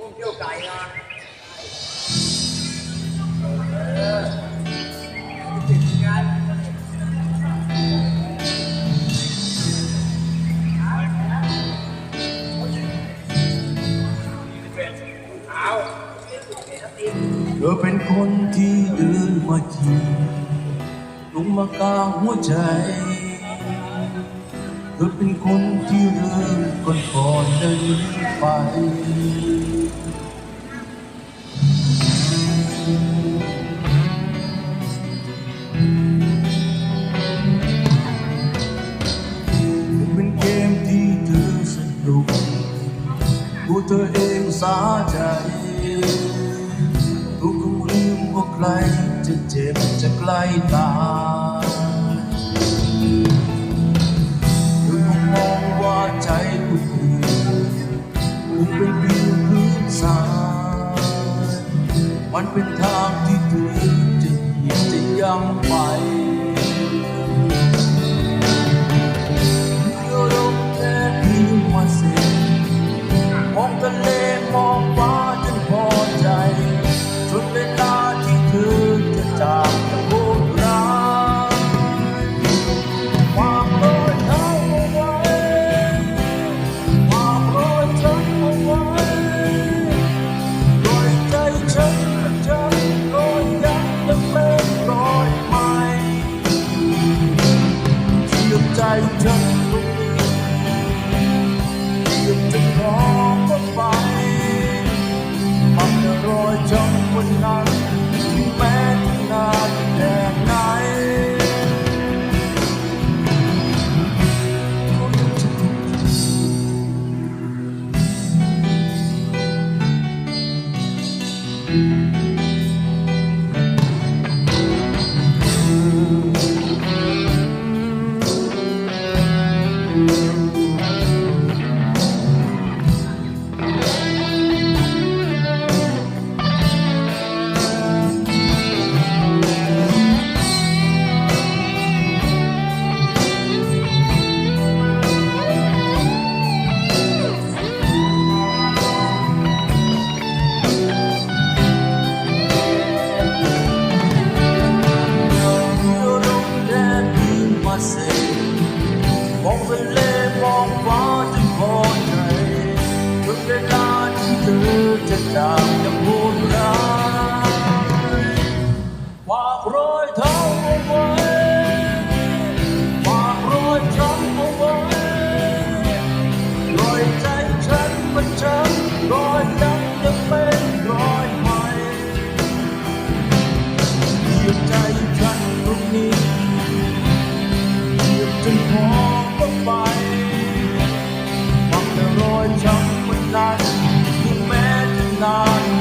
เธอเป็นคนที่เดินมาจีลงมากลางหัวใจ ธอเป็นคนที่เริ่มก่อนก่อนเดินไป เป็นเกมที่เธอสนุกตัวเธอเองสาใจตัวคงลืมว่าใครจะเจ็บจะใกล้ตาย อยจำวันนั้นที่แม้นานแค่ไหนอืม not.